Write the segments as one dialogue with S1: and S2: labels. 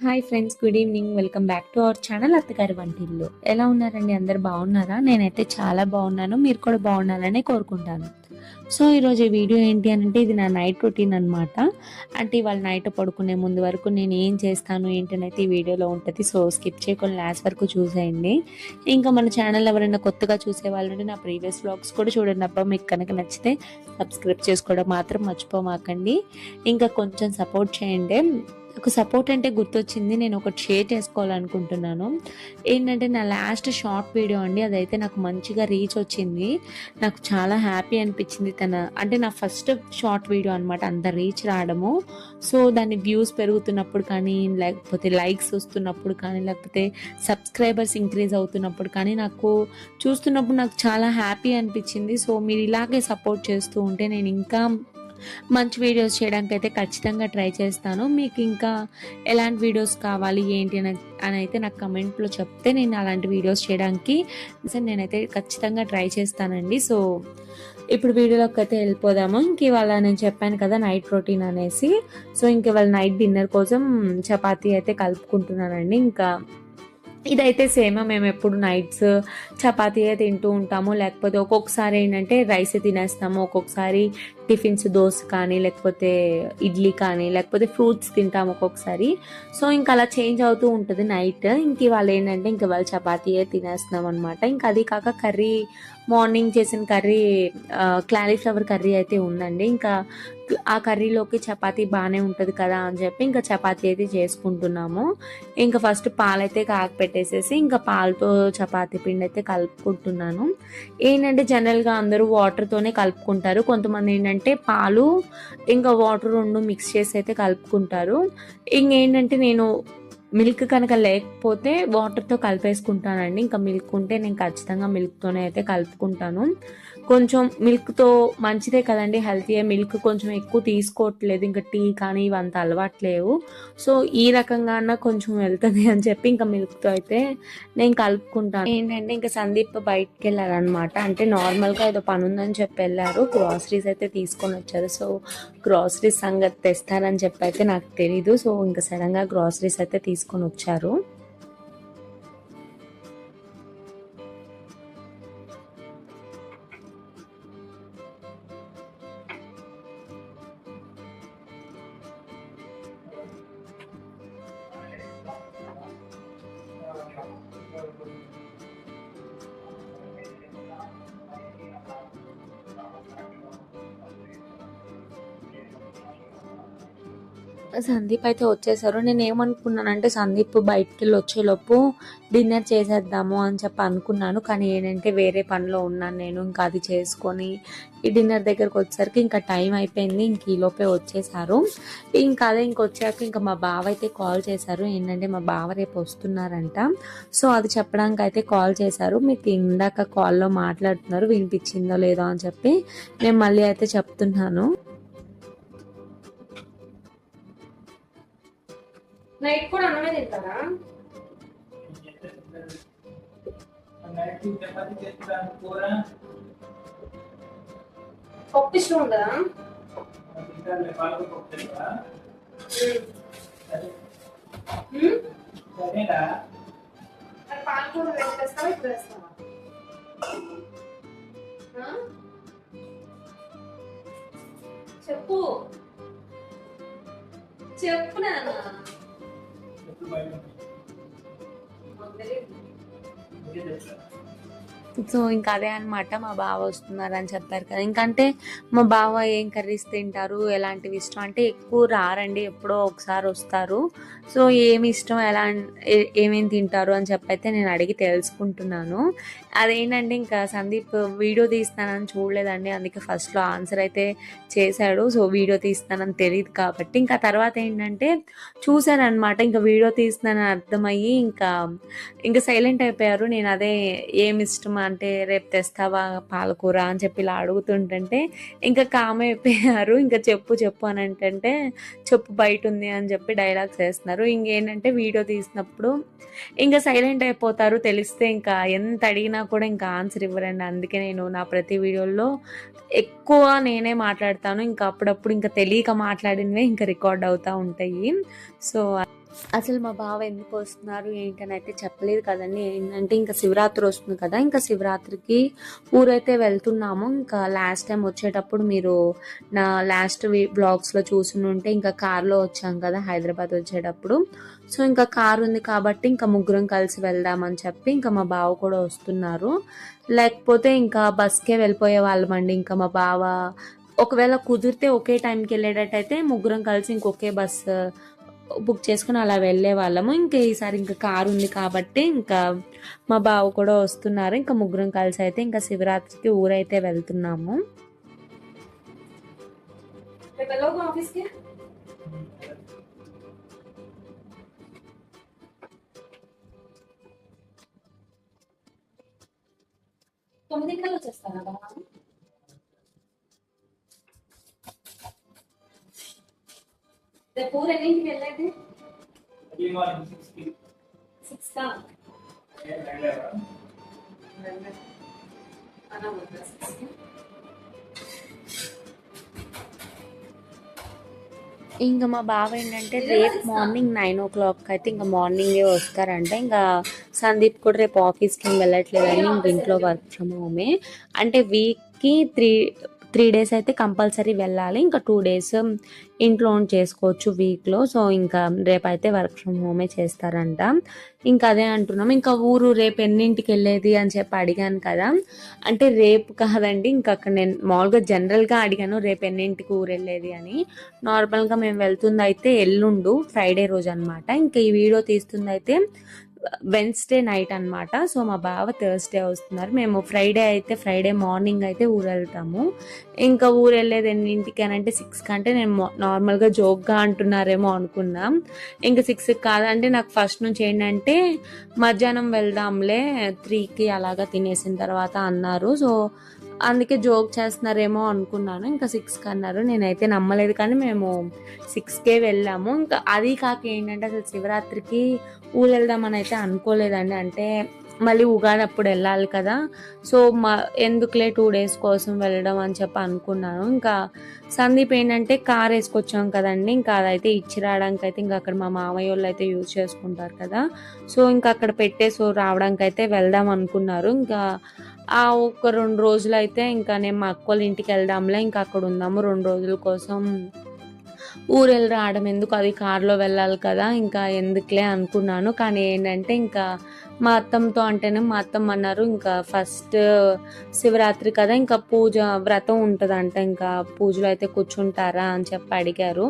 S1: Hi friends good evening welcome back to our channel అత్తగారి వంటిల్లు ఎలా ఉన్నారండి? అందరు బాగున్నారా? నేనైతే చాలా బాగున్నాను. మీరు కూడా బాగుండాలని కోరుకుంటాను. సో ఈరోజు వీడియో ఏంటి అని అంటే ఇది నా నైట్ రొటీన్ అనమాట అంటే ఇవాళ నైట్ పడుకునే ముందు వరకు నేను ఏం చేస్తాను ఏంటనైతే ఈ వీడియోలో ఉంటుంది. సో స్కిప్ చేయకుండా లాస్ట్ వరకు చూసేయండి. ఇంకా మన ఛానల్ ఎవరైనా కొత్తగా చూసే వాళ్ళు నా ప్రీవియస్ బ్లాగ్స్ కూడా చూడండి. అబ్బా మీకు కనుక నచ్చితే సబ్స్క్రైబ్ చేసుకోవడం మాత్రం మర్చిపోమాకండి. ఇంకా కొంచెం సపోర్ట్ చేయండి. నాకు సపోర్ట్ అంటే గుర్తొచ్చింది. నేను ఒకటి షేర్ చేసుకోవాలనుకుంటున్నాను. ఏంటంటే నా లాస్ట్ షార్ట్ వీడియో అండి. అదైతే నాకు మంచిగా రీచ్ వచ్చింది. నాకు చాలా హ్యాపీ అనిపించింది తన అంటే నా ఫస్ట్ షార్ట్ వీడియో అనమాట అంత రీచ్ రావడము. సో దాని వ్యూస్ పెరుగుతున్నప్పుడు కానీ లేకపోతే లైక్స్ వస్తున్నప్పుడు కానీ లేకపోతే సబ్స్క్రైబర్స్ ఇంక్రీజ్ అవుతున్నప్పుడు కానీ నాకు చూస్తున్నప్పుడు నాకు చాలా హ్యాపీ అనిపించింది. సో మీరు ఇలాగే సపోర్ట్ చేస్తూ ఉంటే నేను ఇంకా మంచి వీడియోస్ చేయడానికి అయితే ఖచ్చితంగా ట్రై చేస్తాను. మీకు ఇంకా ఎలాంటి వీడియోస్ కావాలి ఏంటి అని అని అయితే నాకు కమెంట్లో చెప్తే నేను అలాంటి వీడియోస్ చేయడానికి నేనైతే ఖచ్చితంగా ట్రై చేస్తానండి. సో ఇప్పుడు వీడియోలోకి అయితే వెళ్ళిపోదాము. ఇంక ఇవాళ నేను చెప్పాను కదా నైట్ ప్రోటీన్ అనేసి. సో ఇంక ఇవాళ నైట్ డిన్నర్ కోసం చపాతీ అయితే కలుపుకుంటున్నానండి. ఇంకా ఇదైతే సేమ్ మేము ఎప్పుడు నైట్స్ చపాతీయే తింటూ ఉంటాము. లేకపోతే ఒక్కొక్కసారి ఏంటంటే రైస్ తినేస్తాము. ఒక్కొక్కసారి టిఫిన్స్ దోశ కానీ లేకపోతే ఇడ్లీ కానీ లేకపోతే ఫ్రూట్స్ తింటాము ఒక్కొక్కసారి. సో ఇంకా అలా చేంజ్ అవుతూ ఉంటుంది నైట్ ఇంక ఇవాళ ఏంటంటే ఇంక ఇవాళ చపాతీయే తినేస్తున్నాం అనమాట ఇంకా అది కాక కర్రీ మార్నింగ్ చేసిన కర్రీ క్లాలీఫ్లవర్ కర్రీ అయితే ఉందండి. ఇంకా ఆ కర్రీలోకి చపాతీ బాగానే ఉంటుంది కదా అని చెప్పి ఇంకా చపాతీ అయితే చేసుకుంటున్నాము. ఇంకా ఫస్ట్ పాలైతే కాకి పెట్టేసేసి ఇంకా పాలతో చపాతీ పిండి అయితే కలుపుకుంటున్నాను. ఏంటంటే జనరల్గా అందరూ వాటర్తోనే కలుపుకుంటారు. కొంతమంది ఏంటంటే పాలు ఇంకా వాటర్ రెండు మిక్స్ చేసి అయితే కలుపుకుంటారు. ఇంకేంటంటే నేను మిల్క్ కనుక లేకపోతే వాటర్తో కలిపేసుకుంటానండి. ఇంకా మిల్క్ ఉంటే నేను ఖచ్చితంగా మిల్క్తోనే అయితే కలుపుకుంటాను. కొంచెం మిల్క్తో మంచిదే కదండి హెల్తీ మిల్క్ కొంచెం ఎక్కువ తీసుకోవట్లేదు. ఇంకా టీ కానీ ఇవంత అలవాట్లేవు. సో ఈ రకంగా అన్న కొంచెం వెళ్తుంది అని చెప్పి ఇంకా మిల్క్తో అయితే నేను కలుపుకుంటాను. ఏంటంటే ఇంకా సందీప్ బయటకు వెళ్ళారనమాట అంటే నార్మల్గా ఏదో పని ఉందని చెప్పి వెళ్ళారు. గ్రాసరీస్ అయితే తీసుకొని వచ్చారు. సో గ్రాసరీస్ సంగతి తెస్తారని చెప్పి అయితే నాకు తెలీదు. సో ఇంకా సడన్గా గ్రాసరీస్ అయితే తీసుకొని వచ్చారు. సందీప్ అయితే వచ్చేసారు. నేను ఏమనుకున్నానంటే సందీప్ బయటికి వెళ్ళి వచ్చేలోపు డిన్నర్ చేసేద్దాము అని చెప్పి అనుకున్నాను. కానీ ఏంటంటే వేరే పనిలో ఉన్నాను నేను. ఇంకా అది చేసుకొని ఈ డిన్నర్ దగ్గరకు వచ్చేసరికి ఇంకా టైం అయిపోయింది. ఇంక ఈలోపే వచ్చేసారు. ఇంకా అదే ఇంకొచ్చాక ఇంకా మా బావ అయితే కాల్ చేశారు. ఏంటంటే మా బావ రేపు వస్తున్నారంట. సో అది చెప్పడానికి అయితే కాల్ చేశారు. మీకు ఇందాక కాల్లో మాట్లాడుతున్నారు. వినిపించిందో లేదో అని చెప్పి నేను మళ్ళీ అయితే చెప్తున్నాను.
S2: నైట్ కూడా అన్నమే తింటారా? పప్పు ఇష్టం ఉండదా? పాలకూర వేస్తావా ఇప్పుడు వేస్తావా? చెప్పు. చెప్పు నాన్న. మాకు తెలీదు.
S1: సో ఇంకా అదే అనమాట మా బావ వస్తున్నారు అని చెప్పారు కదా. ఇంకంటే మా బావ ఏం కర్రీస్ తింటారు ఎలాంటివి ఇష్టం అంటే ఎక్కువ రారండి ఎప్పుడో ఒకసారి వస్తారు. సో ఏమి ఇష్టం ఎలా ఏమేమి తింటారు అని చెప్పి అయితే నేను అడిగి తెలుసుకుంటున్నాను. అదేంటంటే ఇంకా సందీప్ వీడియో తీస్తానని చూడలేదండి అందుకే ఫస్ట్లో ఆన్సర్ అయితే చేశాడు. సో వీడియో తీస్తానని తెలియదు కాబట్టి ఇంకా తర్వాత ఏంటంటే చూశారనమాట ఇంకా వీడియో తీస్తున్నానని అర్థమయ్యి ఇంకా ఇంకా సైలెంట్ అయిపోయారు. నేను అదే ఏమి ఇష్టం అంటే రేపు తెస్తావా పాలకూర అని చెప్పి ఇలా అడుగుతుంటే ఇంకా కామ్ అయిపోయారు. ఇంకా చెప్పు చెప్పు అని అంటే చెప్పు బయట ఉంది అని చెప్పి డైలాగ్స్ వేస్తున్నారు. ఇంకేంటంటే వీడియో తీసినప్పుడు ఇంకా సైలెంట్ అయిపోతారు తెలిస్తే ఇంకా ఎంత అడిగినా కూడా ఇంకా ఆన్సర్ ఇవ్వరండి. అందుకే నేను నా ప్రతి వీడియోలో ఎక్కువ నేనే మాట్లాడతాను. ఇంకా అప్పుడప్పుడు ఇంకా తెలియక మాట్లాడినవే ఇంకా రికార్డ్ అవుతూ ఉంటాయి. సో అసలు మా బావ ఎందుకు వస్తున్నారు ఏంటని అయితే చెప్పలేదు కదండి. ఏంటంటే ఇంకా శివరాత్రి వస్తుంది కదా ఇంకా శివరాత్రికి ఊరైతే వెళ్తున్నాము. ఇంకా లాస్ట్ టైం వచ్చేటప్పుడు మీరు నా లాస్ట్ బ్లాగ్స్లో చూసి ఉంటే ఇంకా కార్లో వచ్చాం కదా హైదరాబాద్ వచ్చేటప్పుడు. సో ఇంకా కార్ ఉంది కాబట్టి ఇంకా ముగ్గురం కలిసి వెళ్దామని చెప్పి ఇంకా మా బావ కూడా వస్తున్నారు. లేకపోతే ఇంకా బస్కే వెళ్ళిపోయే వాళ్ళమండి ఇంకా మా బావ ఒకవేళ కుదిరితే ఒకే టైంకి వెళ్ళేటట్టయితే ముగ్గురం కలిసి ఇంకొకే బస్ బుక్ చేసుకుని అలా వెళ్ళే వాళ్ళము. ఇంకా ఈసారి ఇంకా కారు ఉంది కాబట్టి ఇంకా మా బావ కూడా వస్తున్నారు. ఇంకా ముగ్గురం కలిసి అయితే ఇంకా శివరాత్రికి ఊరైతే వెళ్తున్నాము.
S2: రేపు వెళ్ళవు ఆఫీస్కి తొమ్మిదింటికల్లా రేపు ఎన్నింటికి వెళ్ళేది సిక్స్ కా
S1: ఇంకా మా బావ ఏంటంటే రేపు మార్నింగ్ నైన్ ఓ క్లాక్ అయితే ఇంకా మార్నింగే వస్తారంట. ఇంకా సందీప్ కూడా రేపు ఆఫీస్కి వెళ్ళట్లేదని ఇంక ఇంట్లో వర్క్ ఫ్రమ్ హోమే అంటే వీక్కి త్రీ త్రీ డేస్ అయితే కంపల్సరీ వెళ్ళాలి. ఇంకా టూ డేస్ ఇంట్లో చేసుకోవచ్చు వీక్లో. సో ఇంకా రేపు అయితే వర్క్ ఫ్రమ్ హోమే చేస్తారంట. ఇంకా అదే అంటున్నాం. ఇంకా ఊరు రేపు ఎన్నింటికి వెళ్ళేది అని చెప్పి అడిగాను కదా. అంటే రేపు కాదండి. ఇంకా అక్కడ నేను మామూలుగా జనరల్గా అడిగాను రేపు ఎన్నింటికి ఊరు వెళ్ళేది అని. నార్మల్గా మేము వెళ్తుంది అయితే ఎల్లుండు ఫ్రైడే రోజు అన్నమాట. ఇంకా ఈ వీడియో తీస్తుంది అయితే వెన్స్డే నైట్ అన్నమాట. సో మా బావ థర్స్డే వస్తున్నారు. మేము ఫ్రైడే అయితే ఫ్రైడే మార్నింగ్ అయితే ఊరు వెళ్తాము ఇంకా ఊరు వెళ్ళేది ఎన్నింటికి అని అంటే సిక్స్ కంటే నేను నార్మల్గా జోక్గా అంటున్నారేమో అనుకున్నాం. ఇంకా సిక్స్ కాదంటే నాకు ఫస్ట్ నుంచి ఏంటంటే మధ్యాహ్నం వెళ్దాంలే త్రీకి అలాగా తినేసిన తర్వాత అన్నారు. సో అందుకే జోక్ చేస్తున్నారేమో అనుకున్నాను. ఇంకా సిక్స్కి అన్నారు. నేనైతే నమ్మలేదు కానీ మేము సిక్స్కే వెళ్ళాము. ఇంకా అది కాక ఏంటంటే అసలు శివరాత్రికి ఊరు వెళ్దామని అయితే అనుకోలేదండి. అంటే మళ్ళీ ఉగాది అప్పుడు వెళ్ళాలి కదా. సో మా ఎందుకులే టూ డేస్ కోసం వెళ్ళడం అని చెప్పి అనుకున్నాను. ఇంకా సందీప్ ఏంటంటే కార్ వేసుకొచ్చాం కదండి. ఇంకా అదైతే ఇచ్చి రావడానికి అయితే ఇంకా అక్కడ మా మామయ్య వాళ్ళు అయితే యూజ్ చేసుకుంటారు కదా. సో ఇంకా అక్కడ పెట్టేసి రావడానికి అయితే వెళ్దాం అనుకున్నారు. ఇంకా ఆ ఒక రెండు రోజులు అయితే ఇంకా నేను మా అక్క వాళ్ళ ఇంటికి వెళ్దాంలే ఇంకా అక్కడ ఉందాము రెండు రోజుల కోసం. ఊరు వెళ్ళి రావడం ఎందుకు? అది కారులో వెళ్ళాలి కదా ఇంకా ఎందుకులే అనుకున్నాను. కానీ ఏంటంటే ఇంకా మా అత్తమ్మతో అంటేనే మా అత్తమ్మ అన్నారు ఇంకా ఫస్ట్ శివరాత్రి కదా ఇంకా పూజ వ్రతం ఉంటుందంట ఇంకా పూజలో అయితే కూర్చుంటారా అని చెప్పి అడిగారు.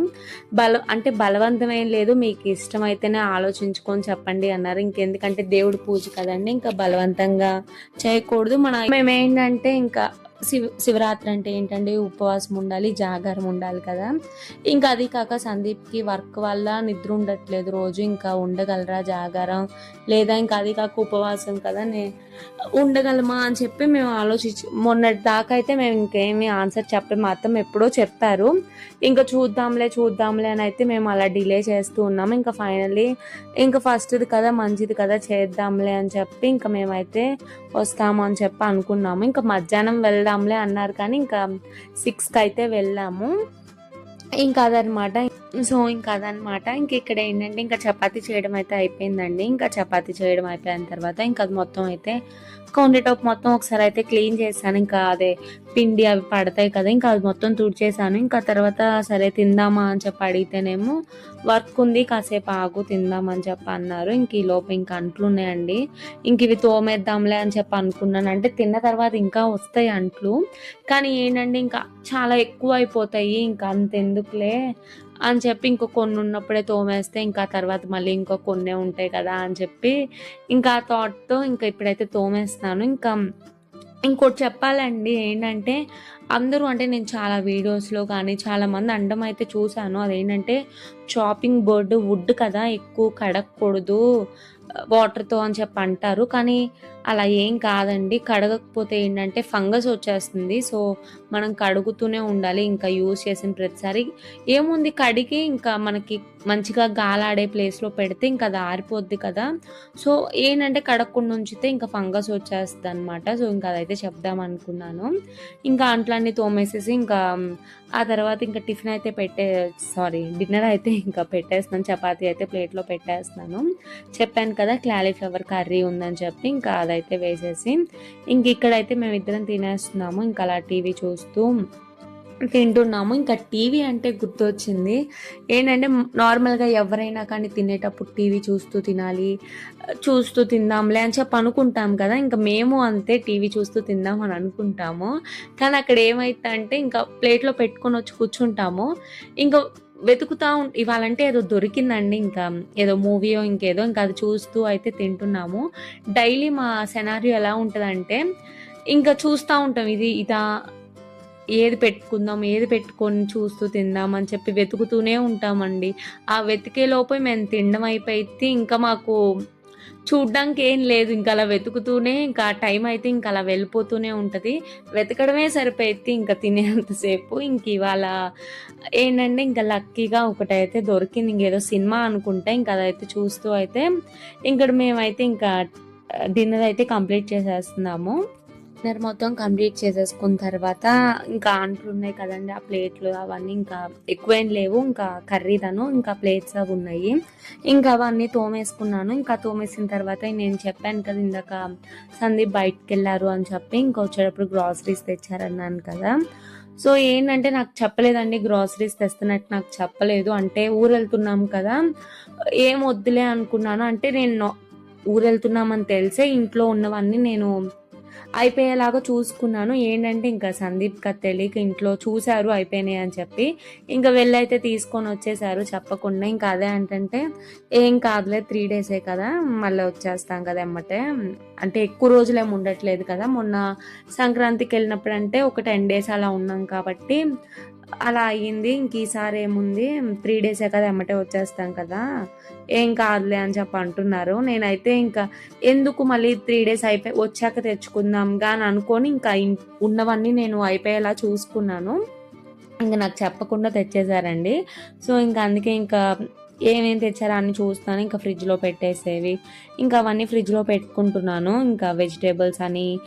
S1: బల అంటే బలవంతం ఏం లేదు మీకు ఇష్టమైతేనే ఆలోచించుకొని చెప్పండి అన్నారు. ఇంకెందుకంటే దేవుడి పూజ కదండి ఇంకా బలవంతంగా చేయకూడదు. మన మేమేంటంటే ఇంకా శివ శివరాత్రి అంటే ఏంటంటే ఉపవాసం ఉండాలి జాగారం ఉండాలి కదా. ఇంకా అది కాక సందీప్కి వర్క్ వల్ల నిద్ర ఉండట్లేదు. రోజు ఇంకా ఉండగలరా జాగారం? లేదా ఇంకా అది కాక ఉపవాసం కదా నే ఉండగలమా అని చెప్పి మేము ఆలోచించి మొన్నటి దాకా అయితే మేము ఇంకేమీ ఆన్సర్ చెప్పే మాత్రం ఎప్పుడో చెప్పారు. ఇంకా చూద్దాంలే చూద్దాంలే అని అయితే మేము అలా డిలే చేస్తూ ఉన్నాము ఇంకా ఫైనల్లీ ఇంకా ఫస్ట్ది కదా మంచిది కదా చేద్దాంలే అని చెప్పి ఇంకా మేమైతే వస్తాము అని చెప్పి అనుకున్నాము. ఇంకా మధ్యాహ్నం వెళ్దాంలే అన్నారు కానీ ఇంకా సిక్స్కి అయితే వెళ్ళాము. ఇంకా అదనమాట సో ఇంకా అదనమాట ఇంక ఇక్కడ ఏంటంటే ఇంకా చపాతి చేయడం అయితే అయిపోయిందండి. ఇంకా చపాతి చేయడం అయిపోయిన తర్వాత ఇంకా అది మొత్తం అయితే కౌంటర్ టాప్ మొత్తం ఒకసారి అయితే క్లీన్ చేశాను. ఇంకా అదే పిండి అవి పడతాయి కదా ఇంకా అది మొత్తం తుడిచేసాను ఇంకా తర్వాత సరే తిందామా అని చెప్పి అడిగితేనేమో వర్క్ ఉంది కాసేపు ఆగు తిందామని చెప్పి అన్నారు. ఇంక ఈ లోపు ఇంకా అంట్లు ఉన్నాయండి. ఇంక ఇవి తోమేద్దాంలే అని చెప్పి అనుకున్నాను. అంటే తిన్న తర్వాత ఇంకా వస్తాయి అంట్లు. కానీ ఏంటంటే ఇంకా చాలా ఎక్కువ అయిపోతాయి. ఇంకా ఎందుకులే అని చెప్పి ఇంకో కొన్ని ఉన్నప్పుడే తోమేస్తే ఇంకా తర్వాత మళ్ళీ ఇంకో కొన్నే ఉంటాయి కదా అని చెప్పి ఇంకా ఆ థాట్తో ఇంకా ఇప్పుడైతే తోమేస్తున్నాను. ఇంకా ఇంకోటి చెప్పాలండి ఏంటంటే అందరూ అంటే నేను చాలా వీడియోస్లో కానీ చాలామంది అండం అయితే చూశాను. అదేంటంటే చాపింగ్ బోర్డు వుడ్ కదా ఎక్కువ కడగకూడదు వాటర్తో అని చెప్పి అంటారు. కానీ అలా ఏం కాదండి. కడగకపోతే ఏంటంటే ఫంగస్ వచ్చేస్తుంది. సో మనం కడుగుతూనే ఉండాలి ఇంకా యూజ్ చేసిన ప్రతిసారి. ఏముంది కడిగి ఇంకా మనకి మంచిగా గాలాడే ప్లేస్లో పెడితే ఇంకా అది ఆరిపోద్ది కదా. సో ఏంటంటే కడగకుండా ఉంచితే ఇంకా ఫంగస్ వచ్చేస్తుంది అనమాట సో ఇంకా అదైతే చెప్దాం అనుకున్నాను. ఇంకా అంట్లన్నీ తోమేసేసి ఇంకా ఆ తర్వాత ఇంకా టిఫిన్ అయితే పెట్టే సారీ డిన్నర్ అయితే ఇంకా పెట్టేస్తున్నాను. చపాతీ అయితే ప్లేట్లో పెట్టేస్తున్నాను. చెప్పాను కదా క్లాలీఫ్లవర్ కర్రీ ఉందని చెప్పి ఇంకా అదైతే వేసేసి ఇంక ఇక్కడైతే మేము ఇద్దరం తినేస్తున్నాము. ఇంకా అలా టీవీ చూసి చూస్తూ తింటున్నాము. ఇంకా టీవీ అంటే గుర్తొచ్చింది. ఏంటంటే నార్మల్గా ఎవరైనా కానీ తినేటప్పుడు టీవీ చూస్తూ తినాలి చూస్తూ తిందాంలే అని చెప్పి అనుకుంటాం కదా. ఇంకా మేము అంతే టీవీ చూస్తూ తిందాం అని అనుకుంటాము. కానీ అక్కడ ఏమైందంటే ఇంకా ప్లేట్లో పెట్టుకొని వచ్చి కూర్చుంటాము. ఇంకా వెతుకుతా ఉం ఇవాళంటే ఏదో దొరికిందండి. ఇంకా ఏదో మూవీయో ఇంకేదో ఇంకా అది చూస్తూ అయితే తింటున్నాము. డైలీ మా సెనారియో ఎలా ఉంటుందంటే ఇంకా చూస్తూ ఉంటాం. ఇది ఇదా ఏది పెట్టుకుందాం ఏది పెట్టుకొని చూస్తూ తిందాం అని చెప్పి వెతుకుతూనే ఉంటామండి. ఆ వెతికే లోపే మేము తినడం అయిపోయితే ఇంకా మాకు చూడ్డానికి ఏం లేదు. ఇంకా అలా వెతుకుతూనే ఇంకా టైం అయితే ఇంకా అలా వెళ్ళిపోతూనే ఉంటుంది. వెతకడమే సరిపోయింది. ఇంకా తినేంతసేపు ఇంక ఇవాళ ఏంటంటే ఇంకా లక్కీగా ఒకటైతే దొరికింది. ఇంకేదో సినిమా అనుకుంటే ఇంకా అదైతే చూస్తూ అయితే ఇంకా మేమైతే ఇంకా డిన్నర్ అయితే కంప్లీట్ చేసేస్తున్నాము. డిన్నర్ మొత్తం కంప్లీట్ చేసేసుకున్న తర్వాత ఇంకా అంట్లు ఉన్నాయి కదండి ఆ ప్లేట్లు అవన్నీ ఇంకా ఎక్కువేం లేవు. ఇంకా కర్రీదను ఇంకా ప్లేట్స్ అవి ఉన్నాయి. ఇంకా అవన్నీ తోమేసుకున్నాను. ఇంకా తోమేసిన తర్వాత నేను చెప్పాను కదా ఇందాక సందీప్ బయటకు వెళ్ళారు అని చెప్పి ఇంకా వచ్చేటప్పుడు గ్రాసరీస్ తెచ్చారన్నాను కదా. సో ఏంటంటే నాకు చెప్పలేదండి గ్రాసరీస్ తెస్తున్నట్టు నాకు చెప్పలేదు. అంటే ఊరు వెళ్తున్నాం కదా ఏం వద్దులే అనుకున్నాను. అంటే నేను ఊరు వెళ్తున్నామని తెలిసే ఇంట్లో ఉన్నవన్నీ నేను అయిపోయేలాగా చూసుకున్నాను. ఏంటంటే ఇంకా సందీప్ కథ తెలియక ఇంట్లో చూశారు అయిపోయినాయి అని చెప్పి. ఇంకా వెళ్ళైతే తీసుకొని వచ్చేసారు చెప్పకుండా. ఇంకా అదే అంటే ఏం కాదులే త్రీ డేసే కదా మళ్ళీ వచ్చేస్తాం కదా ఎమ్మటే. అంటే ఎక్కువ రోజులేం ఉండట్లేదు కదా. మొన్న సంక్రాంతికి వెళ్ళినప్పుడు అంటే ఒక టెన్ డేస్ అలా ఉన్నాం కాబట్టి అలా అయ్యింది. ఇంక ఈసారి ఏముంది? త్రీ డేసే కదా ఎమ్మటే వచ్చేస్తాం కదా. ఏం కాదులే అని చెప్పి అంటున్నారు. నేనైతే ఇంకా ఎందుకు మళ్ళీ త్రీ డేస్ అయిపోయి వచ్చాక తెచ్చుకుందాం అని అనుకొని ఇంకా ఉన్నవన్నీ నేను అయిపోయేలా చూసుకున్నాను. ఇంకా నాకు చెప్పకుండా తెచ్చేసారండి. సో ఇంకా అందుకే ఇంకా ఏమేం తెచ్చారా అని చూస్తాను. ఇంకా ఫ్రిడ్జ్లో పెట్టేసేవి. ఇంకా అవన్నీ ఫ్రిడ్జ్లో పెట్టుకుంటున్నాను. ఇంకా వెజిటేబుల్స్ అని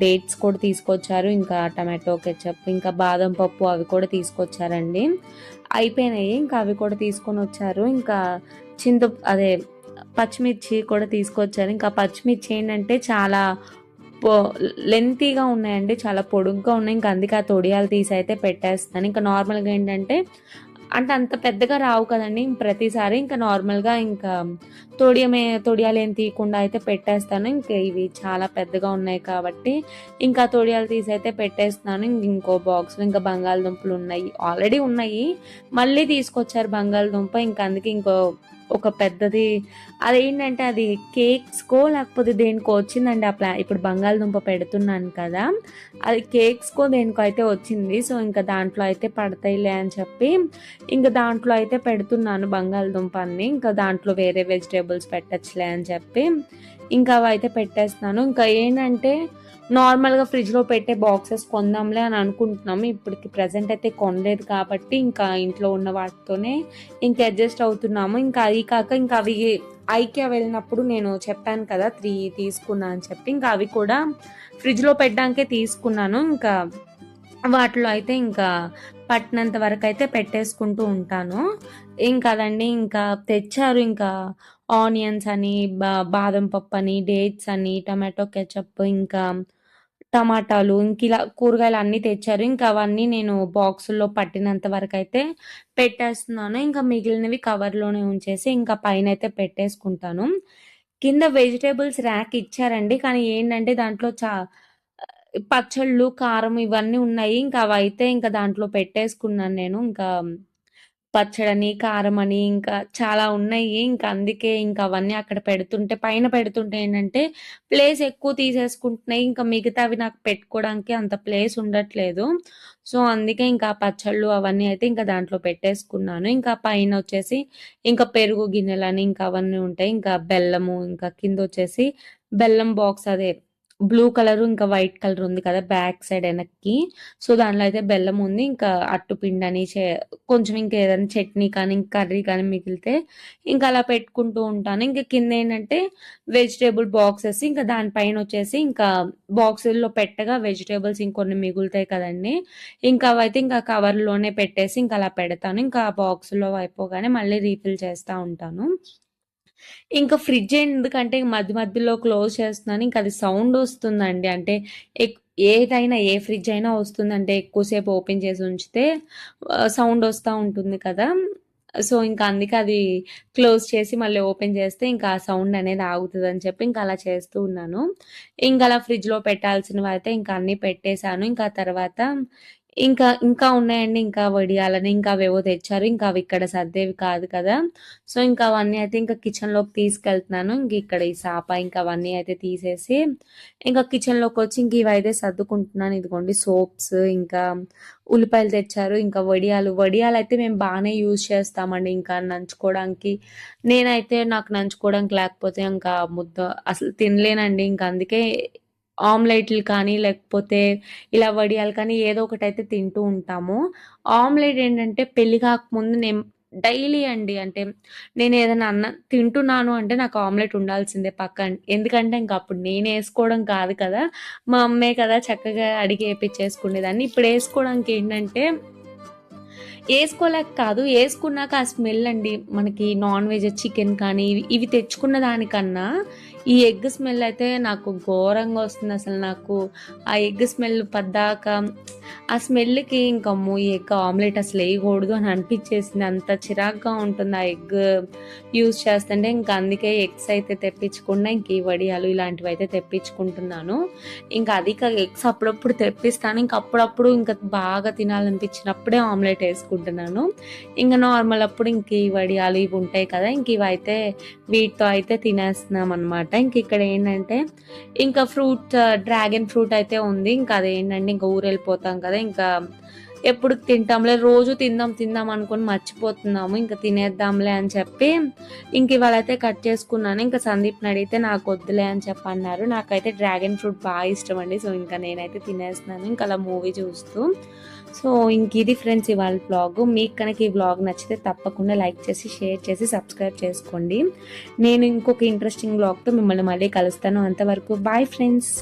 S1: డేట్స్ కూడా తీసుకొచ్చారు. ఇంకా టమాటో కెచప్ ఇంకా బాదం పప్పు అవి కూడా తీసుకొచ్చారండి. అయిపోయినాయి. ఇంకా అవి కూడా తీసుకొని వచ్చారు. ఇంకా చింత అదే పచ్చిమిర్చి కూడా తీసుకొచ్చారు. ఇంకా పచ్చిమిర్చి ఏంటంటే చాలా లెంతీగా ఉన్నాయండి. చాలా పొడుగ్గా ఉన్నాయి. ఇంకా అందుకే ఆ తొడియాలు తీసి అయితే పెట్టేస్తాను ఇంకా నార్మల్గా ఏంటంటే అంటే అంత పెద్దగా రావు కదండి ప్రతిసారి. ఇంకా నార్మల్గా ఇంకా తొడియమే తొడియాలు ఏం తీయకుండా అయితే పెట్టేస్తాను. ఇంకా ఇవి చాలా పెద్దగా ఉన్నాయి కాబట్టి ఇంకా తొడియాలు తీసి అయితే పెట్టేస్తున్నాను. ఇంక ఇంకో బాక్స్లో ఇంకా బంగాళదుంపలు ఉన్నాయి. ఆల్రెడీ ఉన్నాయి. మళ్ళీ తీసుకొచ్చారు బంగాళదుంప. ఇంకా అందుకే ఇంకో ఒక పెద్దది అదేంటంటే అది కేక్స్కో లేకపోతే దేనికో వచ్చిందండి ఆ ప్లా ఇప్పుడు బంగాళదుంప పెడుతున్నాను కదా అది కేక్స్కో దేనికో అయితే వచ్చింది. సో ఇంకా దాంట్లో అయితే పడతాయిలే అని చెప్పి ఇంకా దాంట్లో అయితే పెడుతున్నాను బంగాళదుంప అన్ని ఇంకా దాంట్లో వేరే వెజిటేబుల్స్ పెట్టచ్చులే అని చెప్పి ఇంకా అవి అయితే పెట్టేస్తున్నాను. ఇంకా ఏంటంటే నార్మల్గా ఫ్రిడ్జ్లో పెట్టే బాక్సెస్ కొందాంలే అని అనుకుంటున్నాము ఇప్పటికి ప్రజెంట్ అయితే కొనలేదు కాబట్టి ఇంకా ఇంట్లో ఉన్న వాటితోనే ఇంకా అడ్జస్ట్ అవుతున్నాము. ఇంకా అది కాక ఇంకా అవి ఐక్యా వెళ్ళినప్పుడు నేను చెప్పాను కదా త్రీ తీసుకున్నా అని చెప్పి. ఇంకా అవి కూడా ఫ్రిడ్జ్లో పెట్టడానికే తీసుకున్నాను. ఇంకా వాటిలో అయితే ఇంకా పట్టినంత వరకు అయితే పెట్టేసుకుంటూ ఉంటాను. ఇంకా అదండి ఇంకా తెచ్చారు. ఇంకా ఆనియన్స్ అని బాదం పప్పు అని డేట్స్ అని టమాటో కెచప్ ఇంకా టమాటాలు ఇంక ఇలా కూరగాయలు అన్నీ తెచ్చారు. ఇంకా అవన్నీ నేను బాక్సుల్లో పట్టినంత వరకు అయితే పెట్టేస్తున్నాను. ఇంకా మిగిలినవి కవర్లోనే ఉంచేసి ఇంకా పైన అయితే పెట్టేసుకుంటాను. కింద వెజిటేబుల్స్ ర్యాక్ ఇచ్చారండి. కానీ ఏంటంటే దాంట్లో చా పచ్చళ్ళు కారం ఇవన్నీ ఉన్నాయి. ఇంకా అవైతే ఇంకా దాంట్లో పెట్టేసుకున్నాను నేను. ఇంకా పచ్చడని, కారమని ఇంకా చాలా ఉన్నాయి. ఇంకా అందుకే ఇంకా అవన్నీ అక్కడ పెడుతుంటే పైన పెడుతుంటే ఏంటంటే ప్లేస్ ఎక్కువ తీసేసుకుంటున్నాయి. ఇంకా మిగతావి నాకు పెట్టుకోవడానికి అంత ప్లేస్ ఉండట్లేదు. సో, అందుకే ఇంకా పచ్చళ్ళు అవన్నీ అయితే ఇంకా దాంట్లో పెట్టేసుకున్నాను. ఇంకా పైన వచ్చేసి ఇంకా పెరుగు గిన్నెలని ఇంకా అవన్నీ ఉంటాయి. ఇంకా బెల్లము ఇంకా కింద వచ్చేసి బెల్లం బాక్స్ అదే బ్లూ కలర్ ఇంకా వైట్ కలర్ ఉంది కదా! బ్యాక్ సైడ్ వెనక్కి సో, దాంట్లో అయితే బెల్లం ఉంది. ఇంకా అట్టుపిండని చే కొంచెం ఇంకా ఏదైనా చట్నీ కానీ, ఇంకా కర్రీ కానీ మిగిలితే ఇంకా అలా పెట్టుకుంటూ ఉంటాను. ఇంకా కింద ఏంటంటే వెజిటేబుల్ బాక్సెస్ ఇంకా దానిపైన వచ్చేసి ఇంకా బాక్సుల్లో పెట్టగా వెజిటేబుల్స్ ఇంకొన్ని మిగులుతాయి కదండి ఇంకా అవైతే ఇంకా కవర్‌లోనే పెట్టేసి ఇంకా అలా పెడతాను. ఇంకా ఆ బాక్స్‌లో అయిపోగానే మళ్ళీ రీఫిల్ చేస్తూ ఉంటాను. ఇంకా ఫ్రిడ్జ్ ఎందుకంటే మధ్య మధ్యలో క్లోజ్ చేస్తున్నాను. ఇంకా అది సౌండ్ వస్తుందండి. అంటే ఎక్ ఏదైనా ఏ ఫ్రిడ్జ్ అయినా వస్తుందంటే ఎక్కువసేపు ఓపెన్ చేసి ఉంచితే సౌండ్ వస్తూ ఉంటుంది కదా! సో, ఇంకా అందుకే అది క్లోజ్ చేసి మళ్ళీ ఓపెన్ చేస్తే ఇంకా ఆ సౌండ్ అనేది ఆగుతదని చెప్పి ఇంకా అలా చేస్తూ ఉన్నాను. ఇంకా అలా ఫ్రిడ్జ్‌లో పెట్టాల్సినవి అయితే ఇంకా అన్నీ పెట్టేశాను ఇంకా తర్వాత ఇంకా ఇంకా ఉన్నాయండి. ఇంకా వడియాలని ఇంకా అవేవో తెచ్చారు. ఇంకా అవి ఇక్కడ సర్దేవి కాదు కదా! సో, ఇంకా అవన్నీ అయితే ఇంకా కిచెన్‌లోకి తీసుకెళ్తున్నాను. ఇంక ఇక్కడ ఈ సాప ఇంకా అవన్నీ అయితే తీసేసి ఇంకా కిచెన్‌లోకొచ్చి ఇంక ఇవైతే సర్దుకుంటున్నాను. ఇదిగోండి సోప్స్ ఇంకా ఉల్లిపాయలు తెచ్చారు. ఇంకా వడియాలు, వడియాలు అయితే మేము బాగానే యూజ్ చేస్తామండి. ఇంకా నంచుకోవడానికి. నేనైతే నాకు నంచుకోవడానికి లేకపోతే ఇంకా ముద్ద అసలు తినలేనండి. ఇంకా అందుకే ఆమ్లెట్‌లు కానీ, లేకపోతే ఇలా వడియాలు కానీ ఏదో ఒకటి అయితే తింటూ ఉంటాము. ఆమ్లెట్ ఏంటంటే పెళ్ళి కాకముందు నేను డైలీ అండి. అంటే నేను ఏదైనా అన్నం తింటున్నాను అంటే నాకు ఆమ్లెట్ ఉండాల్సిందే పక్క ఎందుకంటే ఇంకా అప్పుడు నేను వేసుకోవడం కాదు కదా! మా అమ్మే కదా చక్కగా అడిగి వేపించేసుకునేదాన్ని ఇప్పుడు వేసుకోవడానికి ఏంటంటే వేసుకోలేక కాదు. వేసుకున్నాక ఆ స్మెల్ అండి మనకి నాన్ వెజ్ చికెన్ కానీ ఇవి ఇవి తెచ్చుకున్న దానికన్నా ఈ ఎగ్ స్మెల్ అయితే నాకు ఘోరంగా వస్తుంది. అసలు నాకు ఆ ఎగ్ స్మెల్ పద్దాక ఆ స్మెల్‌కి ఇంక అమ్మో! ఈ ఎగ్ ఆమ్లెట్ అసలు వేయకూడదు అని అనిపించేసింది అంత చిరాగ్గా ఉంటుంది ఆ ఎగ్ యూస్ చేస్తుంటే. ఇంకా అందుకే ఎగ్స్ అయితే తెప్పించకుండా ఇంక ఈ వడియాలు ఇలాంటివి అయితే తెప్పించుకుంటున్నాను. ఇంకా అది ఎగ్స్ అప్పుడప్పుడు తెప్పిస్తాను. ఇంక అప్పుడప్పుడు ఇంకా బాగా తినాలనిపించినప్పుడే ఆమ్లెట్ వేసుకుంటున్నాను ఇంకా నార్మల్ అప్పుడు ఇంక ఈ వడియాలు ఇవి ఉంటాయి కదా! ఇంక ఇవైతే వీటితో అయితే తినేస్తున్నాం అనమాట ఇంక ఇక్కడ ఏంటంటే ఇంకా ఫ్రూట్ డ్రాగన్ ఫ్రూట్ అయితే ఉంది. ఇంకా అదేంటంటే ఇంక ఊరెళ్ళిపోతాం కదా! ఇంకా ఎప్పుడు తింటాంలే రోజు తిందాం తిందాం అనుకోని మర్చిపోతున్నాము. ఇంకా తినేద్దాంలే అని చెప్పి ఇంక ఇవాళైతే కట్ చేసుకున్నాను. ఇంకా సందీప్‌ని అడిగితే నాకు వద్దులే అని చెప్పి అన్నారు. నాకైతే డ్రాగన్ ఫ్రూట్ బాగా ఇష్టమండి. సో, ఇంకా నేనైతే తినేస్తున్నాను. ఇంకా అలా మూవీ చూస్తూ. సో, ఇంక ఇది ఫ్రెండ్స్ ఇవాళ బ్లాగ్ మీకు కనుక ఈ వ్లాగ్ నచ్చితే తప్పకుండా లైక్ చేసి, షేర్ చేసి, సబ్స్క్రైబ్ చేసుకోండి. నేను ఇంకొక ఇంట్రెస్టింగ్ వ్లాగ్‌తో మిమ్మల్ని మళ్ళీ కలుస్తాను. అంతవరకు బాయ్ ఫ్రెండ్స్.